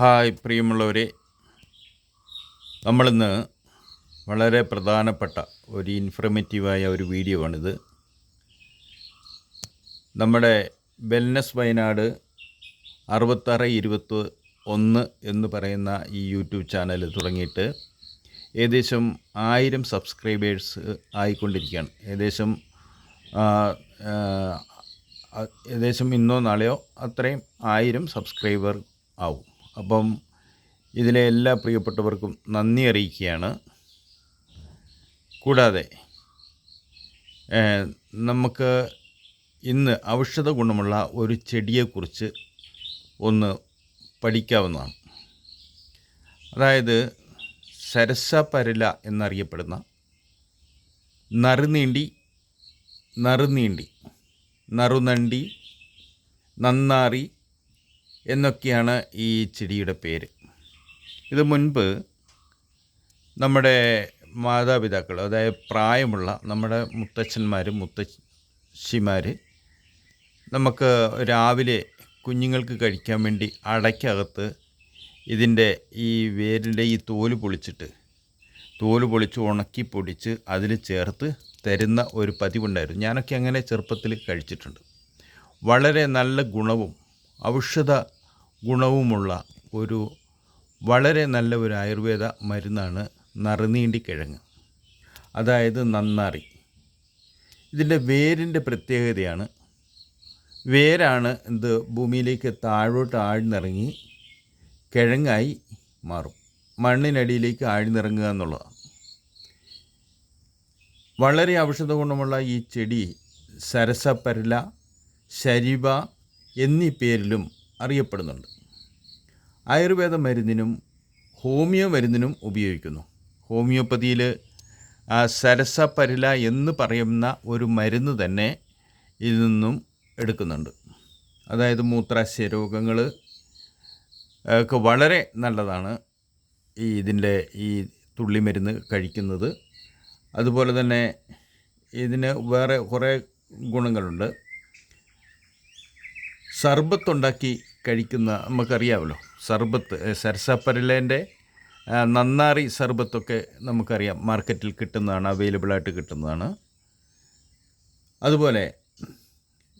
Hi പ്രിയമുള്ളവരെ. നമ്മളിന്ന് വളരെ പ്രധാനപ്പെട്ട ഒരു ഇൻഫർമേറ്റീവായ ഒരു വീഡിയോ ആണിത്. നമ്മുടെ വെൽനസ് വയനാട് അറുപത്താറ് ഇരുപത്തി ഒന്ന് എന്ന് പറയുന്ന ഈ യൂട്യൂബ് ചാനൽ തുടങ്ങിയിട്ട് ഏകദേശം ആയിരം സബ്സ്ക്രൈബേഴ്സ് ആയിക്കൊണ്ടിരിക്കുകയാണ്. ഏകദേശം ഏകദേശം ഇന്നോ നാളെയോ അത്രയും ആയിരം സബ്സ്ക്രൈബർ ആവും. അപ്പം ഇതിലെ എല്ലാ പ്രിയപ്പെട്ടവർക്കും നന്ദി അറിയിക്കുകയാണ്. കൂടാതെ നമുക്ക് ഇന്ന് ഔഷധ ഗുണമുള്ള ഒരു ചെടിയെക്കുറിച്ച് ഒന്ന് പഠിക്കാവുന്നതാണ്. അതായത് സരസപരല എന്നറിയപ്പെടുന്ന നറുനീണ്ടി നറുനീണ്ടി നറുനണ്ടി നന്നാറി എന്നൊക്കെയാണ് ഈ ചെടിയുടെ പേര്. ഇത് മുൻപ് നമ്മുടെ മാതാപിതാക്കൾ അതായത് പ്രായമുള്ള നമ്മുടെ മുത്തച്ഛന്മാർ മുത്തശ്ശിമാർ നമുക്ക് രാവിലെ കുഞ്ഞുങ്ങൾക്ക് കഴിക്കാൻ വേണ്ടി അടയ്ക്കകത്ത് ഇതിന്റെ ഈ വേരിന്റെ ഈ തോൽ പൊളിച്ചിട്ട് തോൽ പൊളിച്ച് ഉണക്കി പൊടിച്ച് അതിൽ ചേർത്ത് തരുന്ന ഒരു പതിവുണ്ടായിരുന്നു. ഞാനൊക്കെ അങ്ങനെ ചെറുപ്പത്തിൽ കഴിച്ചിട്ടുണ്ട്. വളരെ നല്ല ഗുണവും ഔഷധ ഗുണവുമുള്ള ഒരു വളരെ നല്ല ഒരു ആയുർവേദ മരുന്നാണ് നറുനീണ്ടിക്കിഴങ്ങ് അതായത് നന്നാറി. ഇതിന്റെ വേരിന്റെ പ്രത്യേകതയാണ്. വേരാണ് ഇത് ഭൂമിയിലേക്ക് താഴോട്ട് ആഴ്ന്നിറങ്ങി കിഴങ്ങായി മാറും. മണ്ണിനടിയിലേക്ക് ആഴ്ന്നിറങ്ങുക എന്നുള്ളതാണ്. വളരെ ഔഷധ ഗുണമുള്ള ഈ ചെടി സരസപ്പരല ശരിവ എന്നീ പേരിലും അറിയപ്പെടുന്നുണ്ട്. ആയുർവേദ മരുന്നിനും ഹോമിയോ മരുന്നിനും ഉപയോഗിക്കുന്നു ഹോമിയോപ്പതിയിൽ സരസപരില എന്ന് പറയുന്ന ഒരു മരുന്ന് തന്നെ ഇതിൽ നിന്നും എടുക്കുന്നുണ്ട്. അതായത് മൂത്രാശയ രോഗങ്ങൾ ഒക്കെ വളരെ നല്ലതാണ് ഈ ഇതിന്റെ ഈ തുള്ളിമരുന്ന് കഴിക്കുന്നത്. അതുപോലെ തന്നെ ഇതിന് വേറെ കുറേ ഗുണങ്ങളുണ്ട്. സർബത്ത് ഉണ്ടാക്കി കഴിക്കുന്ന നമുക്കറിയാമല്ലോ. സർബത്ത് സരസപ്പരലേന്റെ നന്നാറി സർബത്തൊക്കെ നമുക്കറിയാം. മാർക്കറ്റിൽ കിട്ടുന്നതാണ് അവൈലബിളായിട്ട് കിട്ടുന്നതാണ്. അതുപോലെ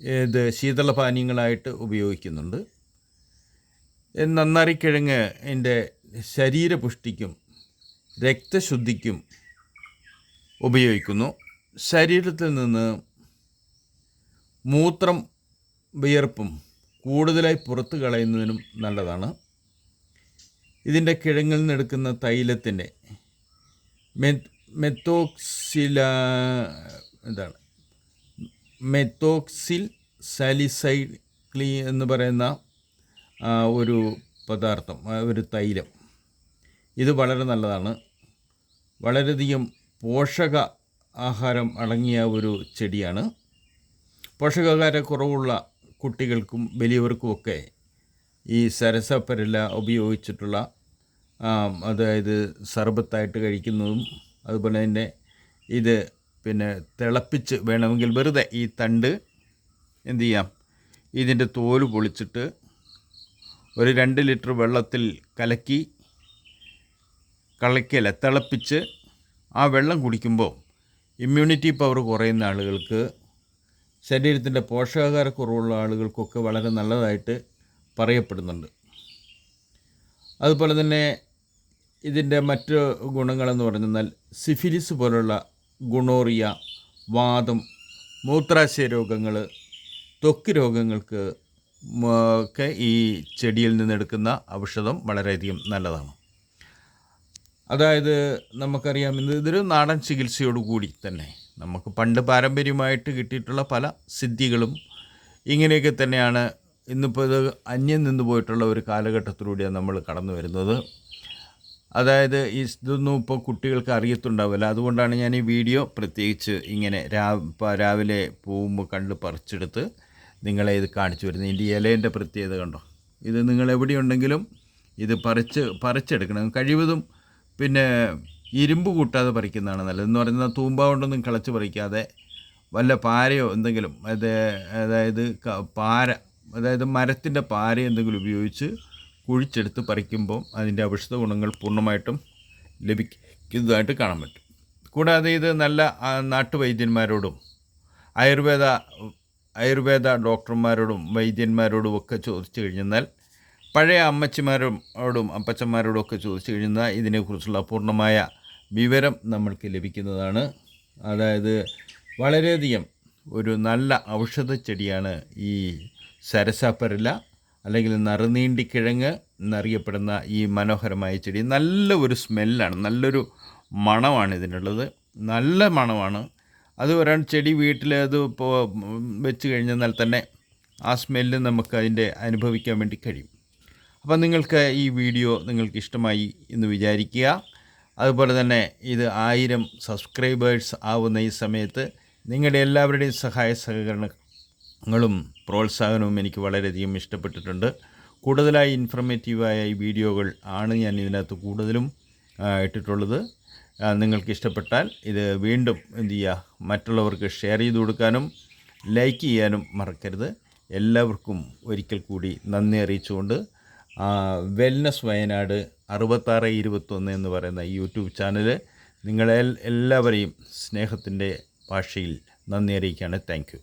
ഇത് ശീതളപാനീയങ്ങളായിട്ട് ഉപയോഗിക്കുന്നുണ്ട്. നന്നാറിക്കിഴങ്ങ് എന്റെ ശരീരപുഷ്ടിക്കും രക്തശുദ്ധിക്കും ഉപയോഗിക്കുന്നു. ശരീരത്തിൽ നിന്ന് മൂത്രം വിയർപ്പും കൂടുതലായി പുറത്തു കളയുന്നതിനും നല്ലതാണ്. ഇതിന്റെ കിഴങ്ങിൽ നിന്നെടുക്കുന്ന തൈലത്തിന്റെ മെ മെത്തോക്സില എന്താണ്? മെത്തോക്സിൽ സാലിസൈക്ലി എന്ന് പറയുന്ന ഒരു പദാർത്ഥം ഒരു തൈലം. ഇത് വളരെ നല്ലതാണ്. വളരെയധികം പോഷക ആഹാരം അടങ്ങിയ ഒരു ചെടിയാണ്. പോഷകാഹാര കുറവുള്ള കുട്ടികൾക്കും വലിയവർക്കുമൊക്കെ ഈ സരസപ്പരല ഉപയോഗിച്ചിട്ടുള്ള അതായത് സർബത്തായിട്ട് കഴിക്കുന്നതും അതുപോലെ തന്നെ ഇത് പിന്നെ തിളപ്പിച്ച് വേണമെങ്കിൽ വെറുതെ ഈ തണ്ട് എന്തു ചെയ്യാം ഇതിന്റെ തോൽ പൊളിച്ചിട്ട് ഒരു രണ്ട് ലിറ്റർ വെള്ളത്തിൽ കലക്കി കളയ്ക്കല തിളപ്പിച്ച് ആ വെള്ളം കുടിക്കുമ്പോൾ ഇമ്മ്യൂണിറ്റി പവർ കുറയുന്ന ആളുകൾക്ക് ശരീരത്തിന്റെ പോഷകാഹാരക്കുറവുള്ള ആളുകൾക്കൊക്കെ വളരെ നല്ലതായിട്ട് പറയപ്പെടുന്നുണ്ട്. അതുപോലെ തന്നെ ഇതിന്റെ മറ്റ് ഗുണങ്ങളെന്ന് പറഞ്ഞാൽ സിഫിലിസ് പോലുള്ള ഗുണോറിയ വാദം മൂത്രാശയ രോഗങ്ങൾ ത്വക്ക് രോഗങ്ങൾക്ക് ഒക്കെ ഈ ചെടിയിൽ നിന്നെടുക്കുന്ന ഔഷധം വളരെയധികം നല്ലതാണ്. അതായത് നമുക്കറിയാം ഇത് ഇതൊരു നാടൻ ചികിത്സയോടുകൂടി തന്നെ. നമുക്ക് പണ്ട് പാരമ്പര്യമായിട്ട് കിട്ടിയിട്ടുള്ള പല സിദ്ധികളും ഇങ്ങനെയൊക്കെ തന്നെയാണ്. ഇന്നിപ്പോൾ ഇത് അന്യം നിന്ന് പോയിട്ടുള്ള ഒരു കാലഘട്ടത്തിലൂടെയാണ് നമ്മൾ കടന്നു വരുന്നത്. അതായത് ഇതൊന്നും ഇപ്പോൾ കുട്ടികൾക്ക് അറിയത്തുണ്ടാവില്ല. അതുകൊണ്ടാണ് ഞാൻ ഈ വീഡിയോ പ്രത്യേകിച്ച് ഇങ്ങനെ രാവിലെ പോകുമ്പോൾ കണ്ട് പറിച്ചെടുത്ത് നിങ്ങളെ ഇത് കാണിച്ചു വരുന്നത്. ഇതിന്റെ ഇലേന്റെ പ്രത്യേകത കണ്ടോ? ഇത് നിങ്ങൾ എവിടെയുണ്ടെങ്കിലും ഇത് പറിച്ച് പറിച്ചെടുക്കണം. കഴിവതും പിന്നെ ഇരുമ്പ് കൂട്ടാതെ പറിക്കുന്നതാണ് നല്ലത്. എന്ന് പറയുന്നത് തൂമ്പ കൊണ്ടൊന്നും കിളച്ച് പറിക്കാതെ വല്ല പാരയോ എന്തെങ്കിലും അത് അതായത് പാര അതായത് മരത്തിന്റെ പാര എന്തെങ്കിലും ഉപയോഗിച്ച് കുഴിച്ചെടുത്ത് പറിക്കുമ്പോൾ അതിന്റെ ഔഷധ ഗുണങ്ങൾ പൂർണമായിട്ടും ലഭിക്കുന്നതായിട്ട് കാണാൻ പറ്റും. കൂടാതെ ഇത് നല്ല നാട്ടുവൈദ്യന്മാരോടും ആയുർവേദ ആയുർവേദ ഡോക്ടർമാരോടും വൈദ്യന്മാരോടും ഒക്കെ ചോദിച്ചു കഴിഞ്ഞാൽ പഴയ അമ്മച്ചിമാരോടും അപ്പച്ചന്മാരോടും ഒക്കെ ചോദിച്ചു കഴിഞ്ഞാൽ ഇതിനെക്കുറിച്ചുള്ള പൂർണമായ വിവരം നമ്മൾക്ക് ലഭിക്കുന്നതാണ്. അതായത് വളരെയധികം ഒരു നല്ല ഔഷധ ചെടിയാണ് ഈ സരസാപ്പരല അല്ലെങ്കിൽ നറുനീണ്ടിക്കിഴങ്ങ് എന്നറിയപ്പെടുന്ന ഈ മനോഹരമായ ചെടി. നല്ല ഒരു സ്മെല്ലാണ് നല്ലൊരു മണമാണ് ഇതിനുള്ളത്. നല്ല മണമാണ്. അത് ഒരാൾ ചെടി വീട്ടിൽ അത് ഇപ്പോൾ വെച്ച് കഴിഞ്ഞെന്നാൽ തന്നെ ആ സ്മെല്ല് നമുക്ക് അതിന്റെ അനുഭവിക്കാൻ വേണ്ടി കഴിയും. അപ്പം നിങ്ങൾക്ക് ഈ വീഡിയോ നിങ്ങൾക്ക് ഇഷ്ടമായി എന്ന് വിചാരിക്കുക. അതുപോലെ തന്നെ ഇത് ആയിരം സബ്സ്ക്രൈബേഴ്സ് ആവുന്ന ഈ സമയത്ത് നിങ്ങളുടെ എല്ലാവരുടെയും സഹായ സഹകരണങ്ങളും പ്രോത്സാഹനവും എനിക്ക് വളരെയധികം ഇഷ്ടപ്പെട്ടിട്ടുണ്ട്. കൂടുതലായി ഇൻഫർമേറ്റീവായ ഈ വീഡിയോകൾ ആണ് ഞാൻ ഇതിനകത്ത് കൂടുതലും ഇട്ടിട്ടുള്ളത്. നിങ്ങൾക്ക് ഇഷ്ടപ്പെട്ടാൽ ഇത് വീണ്ടും എന്ത് ചെയ്യുക മറ്റുള്ളവർക്ക് ഷെയർ ചെയ്ത് കൊടുക്കാനും ലൈക്ക് ചെയ്യാനും മറക്കരുത്. എല്ലാവർക്കും ഒരിക്കൽ കൂടി നന്ദി അറിയിച്ചുകൊണ്ട് വെൽനസ് വയനാട് അറുപത്താറ് ഇരുപത്തൊന്ന് എന്ന് പറയുന്ന ഈ യൂട്യൂബ് ചാനൽ നിങ്ങളെ എല്ലാവരെയും സ്നേഹത്തിന്റെ ഭാഷയിൽ നന്ദി അറിയിക്കുകയാണ്. താങ്ക്